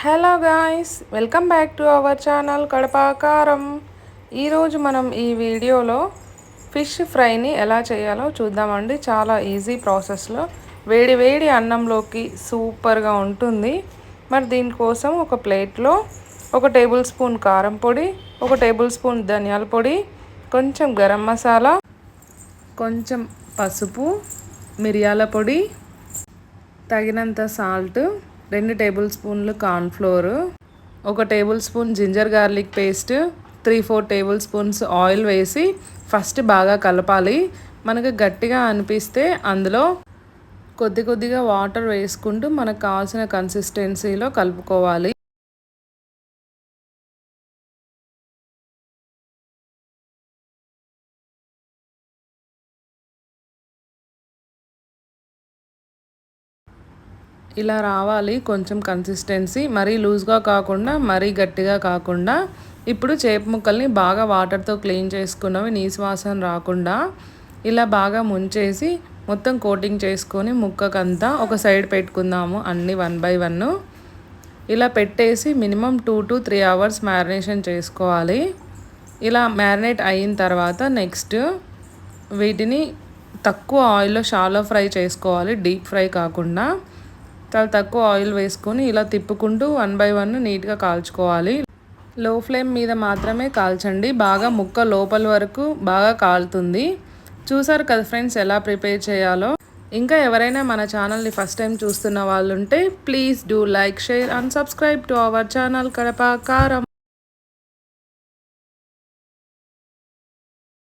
Hello guys welcome back to our channel Kadapakaram. ఈరోజు మనం ఈ వీడియోలో ఫిష్ ఫ్రైని ఎలా చేయాలో చూద్దామండి. చాలా ఈజీ ప్రాసెస్లో. వేడి వేడి అన్నంలోకి సూపర్గా ఉంటుంది. మరి దీనికోసం ఒక ప్లేట్లో ఒక టేబుల్ స్పూన్ కారం పొడి ఒక టేబుల్ స్పూన్ ధనియాల పొడి కొంచెం గరం మసాలా కొంచెం పసుపు మిరియాల పొడి తగినంత సాల్ట్ రెండు టేబుల్ స్పూన్లు కార్న్ఫ్లోర్ ఒక table spoon ginger garlic paste three four table spoons oil వేసి ఫస్ట్ బాగా కలపాలి. మనకు గట్టిగా అనిపిస్తే అందులో కొద్ది కొద్దిగా వాటర్ వేసుకుంటూ మనకు కావాల్సిన కన్సిస్టెన్సీలో కలుపుకోవాలి. ఇలా రావాలి. కొంచెం కన్సిస్టెన్సీ మరీ లూజ్గా కాకుండా మరీ గట్టిగా కాకుండా. ఇప్పుడు చేప ముక్కల్ని బాగా వాటర్తో క్లీన్ చేసుకున్నవి నీసు వాసన రాకుండా ఇలా బాగా ముంచేసి మొత్తం కోటింగ్ చేసుకొని ముక్కకంతా ఒక సైడ్ పెట్టుకుందాము అన్ని వన్ బై వన్ ఇలా పెట్టేసి minimum two to three hours marination చేసుకోవాలి. ఇలా మ్యారినేట్ అయిన తర్వాత నెక్స్ట్ వీటిని తక్కువ ఆయిల్లో షాలో ఫ్రై చేసుకోవాలి. డీప్ ఫ్రై కాకుండా. చాలా తక్కువ ఆయిల్ వేసుకొని ఇలా తిప్పుకుంటూ వన్ బై వన్ నీట్గా కాల్చుకోవాలి. లో ఫ్లేమ్ మీద మాత్రమే కాల్చండి. బాగా ముక్క లోపల వరకు బాగా కాలుతుంది. చూసారు కదా ఫ్రెండ్స్ ఎలా ప్రిపేర్ చేయాలో? ఇంకా ఎవరైనా మన ఛానల్ని ఫస్ట్ టైం చూస్తున్న వాళ్ళు ఉంటే please do like share and subscribe to our channel Kadapa Karam.